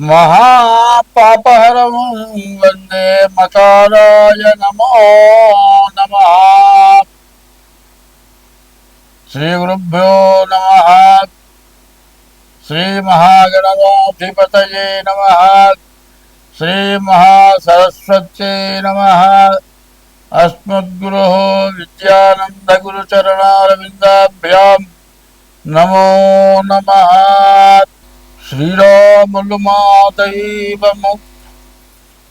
మహాపాపహరం వందే మకారాయ నమో నమ. శ్రీ గురుభ్యో నమ. శ్రీ మహాగణవాధిపతయే నమ. శ్రీ మహాసరస్వత్యై నమ. అస్మద్గురు విద్యానందగురుచరణారవిందాభ్యాం. నమో నమ. శ్రీరాములు మా దైవము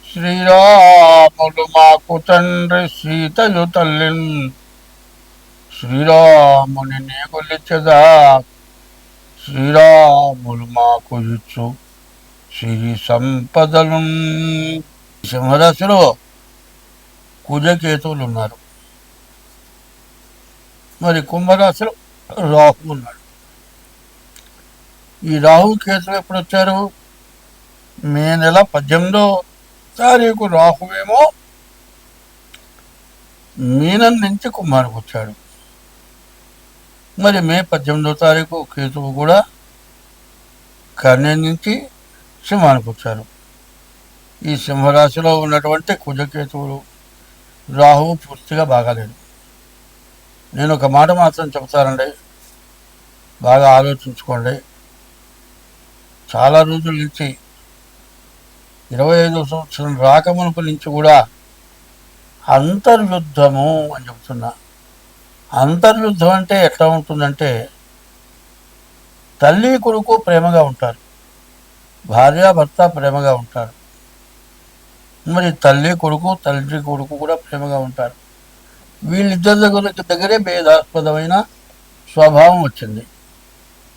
శ్రీరాములు మాకు తండ్రి సీతయు తల్లి శ్రీరాముని కొలిచదా. శ్రీరాములు మాకు ఇచ్చు శ్రీ సంపదలు సింహరాశిలో కుజకేతువులు ఉన్నారు మరి కుంభరాశిలో రాహు ఉన్నాడు ఈ రాహు కేతులు ఎప్పుడు వచ్చారు? మే నెల పద్దెనిమిదో తారీఖు రాహువేమో మీనం నుంచి కుమారుకు వచ్చాడు. మరి మే పద్దెనిమిదో తారీఖు కేతువు కూడా కన్య నుంచి సింహానికి వచ్చారు. ఈ సింహరాశిలో ఉన్నటువంటి కుజకేతువులు రాహువు పూర్తిగా బాగాలేదు. నేను ఒక మాట మాత్రం చెబుతానండి. బాగా ఆలోచించుకోండి. చాలా రోజుల నుంచి ఇరవై ఐదో సంవత్సరం రాకమునుపు నుంచి కూడా అంతర్యుద్ధము అని చెప్తున్నా అంతర్యుద్ధం అంటే ఎట్లా ఉంటుందంటే తల్లి కొడుకు ప్రేమగా ఉంటారు భార్య భర్త ప్రేమగా ఉంటారు. మరి తల్లి కొడుకు తండ్రి కొడుకు కూడా ప్రేమగా ఉంటారు. వీళ్ళిద్దరి దగ్గర దగ్గరే భేదాస్పదమైన స్వభావం వచ్చింది.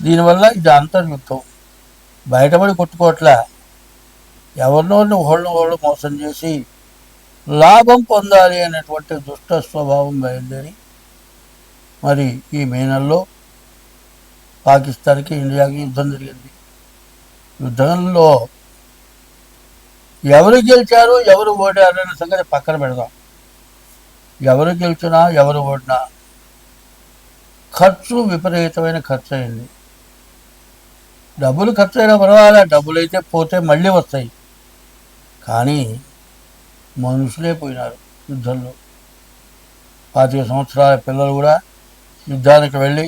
దీనివల్ల ఇది అంతర్యుద్ధం. బయటపడి కొట్టుకోవట్లా. ఎవరినో ఒకళ్ళు ఒకళ్ళు మోసం చేసి లాభం పొందాలి అనేటువంటి దుష్ట స్వభావం బయలుదేరి మరి ఈ మే నెలలో పాకిస్తాన్కి ఇండియాకి యుద్ధం జరిగింది. యుద్ధంలో ఎవరు గెలిచారు ఎవరు ఓడారు అనే సంగతి పక్కన పెడదాం. ఎవరు గెలిచినా ఎవరు ఓడినా ఖర్చు విపరీతమైన ఖర్చు అయింది డబ్బులు ఖర్చు అయినా పర్వాలే డబ్బులు అయితే పోతే మళ్ళీ వస్తాయి. కానీ మనుషులే పోయినారు యుద్ధంలో. పాతిక సంవత్సరాల పిల్లలు కూడా యుద్ధానికి వెళ్ళి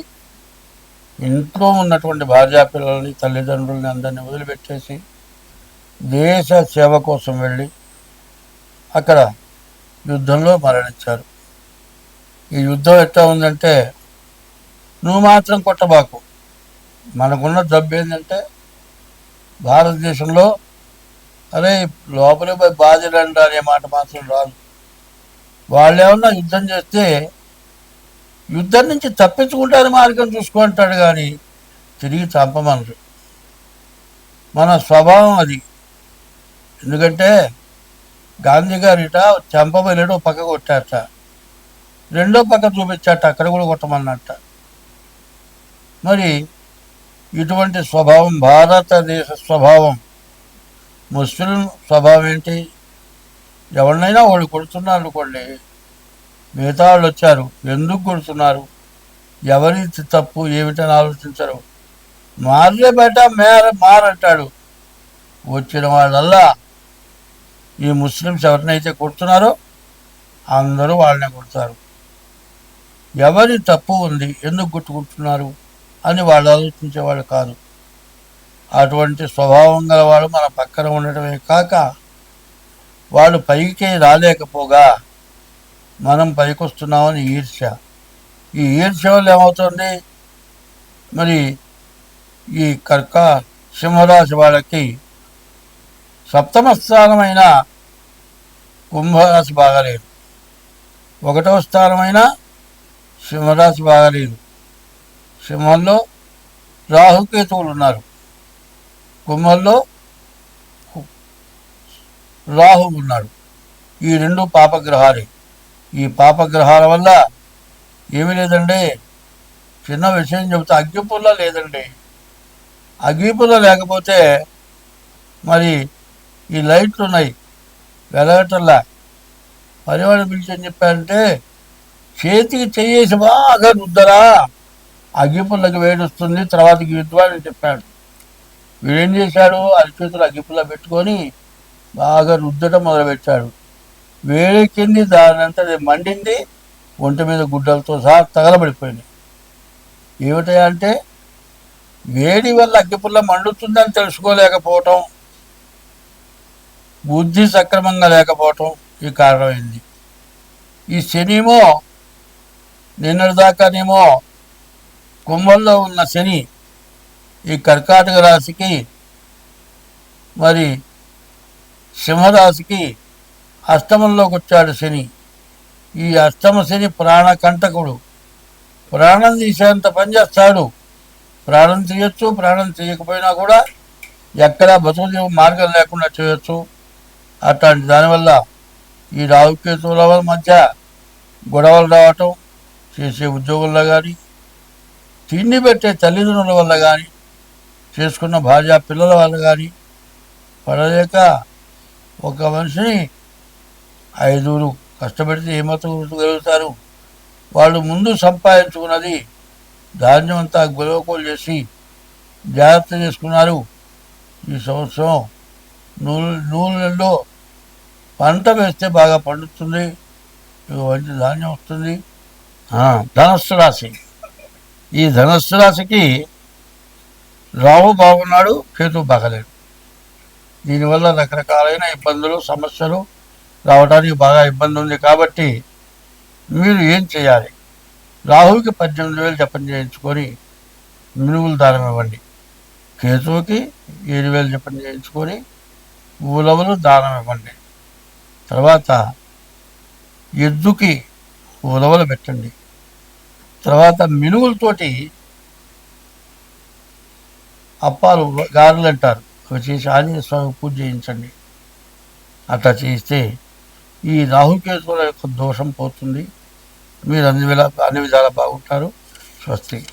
ఇంట్లో ఉన్నటువంటి భార్యా పిల్లల్ని తల్లిదండ్రుల్ని అందరినీ వదిలిపెట్టేసి దేశ సేవ కోసం వెళ్ళి అక్కడ యుద్ధంలో మరణించారు. ఈ యుద్ధం ఎట్లా ఉందంటే నువ్వు మాత్రం కొట్టబాకు. మనకున్న జబ్బు ఏంటంటే భారతదేశంలో అరే లోపలికి పోయి బాధ్యులంట అనే మాట మాత్రం రాదు. వాళ్ళు ఏమన్నా యుద్ధం చేస్తే యుద్ధం నుంచి తప్పించుకుంటారు మార్గం చూసుకుంటాడు కానీ తిరిగి చంపమనరు మన స్వభావం అది. ఎందుకంటే గాంధీ గారిట చంపబోలేడు పక్క కొట్టారట. రెండో పక్క చూపించాట అక్కడ కూడా కొట్టమన్నట్ట. మరి ఇటువంటి స్వభావం భారతదేశ స్వభావం ముస్లిం స్వభావం ఏంటి? ఎవరినైనా వాళ్ళు కొడుతున్నారు అనుకోండి మిగతా వాళ్ళు వచ్చారు ఎందుకు కొడుతున్నారు? ఎవరి తప్పు ఏమిటని ఆలోచించరు. మారే బయట మేర మారంటాడు. వచ్చిన వాళ్ళల్లా ఈ ముస్లిమ్స్ ఎవరినైతే కొడుతున్నారో అందరూ వాళ్ళనే కొడతారు. ఎవరి తప్పు ఉంది ఎందుకు కొట్టుకుంటున్నారు? అని వాళ్ళు ఆలోచించేవాళ్ళు కాదు. అటువంటి స్వభావం గల వాడు మన పక్కన ఉండటమే కాక వాళ్ళు పైకి రాలేకపోగా మనం పైకొస్తున్నామని ఈర్ష్య ఈ ఈర్ష్య వల్ల ఏమవుతుంది? మరి ఈ కర్క సింహరాశి వాళ్ళకి సప్తమ స్థానమైన కుంభరాశి బాగలేదు. ఒకటవ స్థానమైన సింహరాశి బాగలేదు. సింహంలో రాహుకేతువులు ఉన్నారు కుంభంలో రాహు ఉన్నాడు ఈ రెండు పాపగ్రహాలే. ఈ పాపగ్రహాల వల్ల ఏమీ లేదండి. చిన్న విషయం చెబుతా అగ్గిపుల్ల లేదండి. అగ్గిపుల్ల లేకపోతే మరి ఈ లైట్లు ఉన్నాయి. వెలగటల్లా. పరివాడు పిలిచి ఏం చెప్పారంటే చేతికి చెయ్యేసి బాగా రుద్దరా. అగ్గిపుల్లకి వేడొస్తుంది తర్వాత గిద్దు అని చెప్పాడు. వీడేం చేశాడు? అరిచేతులు అగ్గిపుల్ల పెట్టుకొని బాగా రుద్దటం మొదలుపెట్టాడు. వేడెక్కింది దానంతా అది మండింది ఒంటి మీద గుడ్డలతో సహా తగలబడిపోయింది. ఏమిటంటే అంటే వేడి వల్ల అగ్గిపుల్ల మండుతుందని తెలుసుకోలేకపోవటం బుద్ధి సక్రమంగా లేకపోవటం ఈ కారణమైంది. ఈ శనిమో నిన్నటిదాకానేమో కుంభంలో ఉన్న శని ఈ కర్కాటక రాశికి మరి సింహరాశికి అష్టమంలోకి వచ్చాడు శని. ఈ అష్టమ శని ప్రాణకంటకుడు ప్రాణం తీసేంత పని చేస్తాడు. ప్రాణం తీయొచ్చు ప్రాణం తీయకపోయినా కూడా ఎక్కడా బతుకు మార్గం లేకుండా చేయొచ్చు. అట్లాంటి దానివల్ల ఈ రావుకేతువుల మధ్య గొడవలు రావటం చేసే ఉద్యోగుల్లో కానీ తిండి పెట్టే తల్లిదండ్రుల వల్ల కానీ చేసుకున్న భార్య పిల్లల వల్ల కానీ పడలేక ఒక మనిషిని ఐదుగురు కష్టపడితే కష్టపెడితే ఏమతగలుగుతారు వాళ్ళు ముందు సంపాదించుకున్నది ధాన్యం అంతా గొలవకోలు చేసి జాగ్రత్త చేసుకున్నారు. ఈ సంవత్సరం నూనె నూనెల్లో పంట వేస్తే బాగా పండుతుంది. మంచి ధాన్యం వస్తుంది. ధనస్సు రాశి. ఈ ధనస్సు రాశికి రావు బాగున్నాడు కేతు బాగలేడు దీనివల్ల రకరకాలైన ఇబ్బందులు సమస్యలు రావడానికి బాగా ఇబ్బంది ఉంది కాబట్టి మీరు ఏం చేయాలి? రాహుకి పద్దెనిమిది వేలు జపం చేయించుకొని మినుగులు దానం ఇవ్వండి. కేతువుకి ఏడు వేలు జపం చేయించుకొని ఉలవలు దానం ఇవ్వండి. తర్వాత ఎద్దుకి ఉలవలు పెట్టండి. తర్వాత మినుగులతోటి అప్పాలు గారెలు అంటారు. అవి చేసి ఆంజనేయ స్వామి పూజ చేయించండి. అట్లా చేస్తే ఈ రాహుకేతువుల యొక్క దోషం పోతుంది. మీరు అన్ని విధాల అన్ని విధాలా బాగుంటారు. స్వస్తి.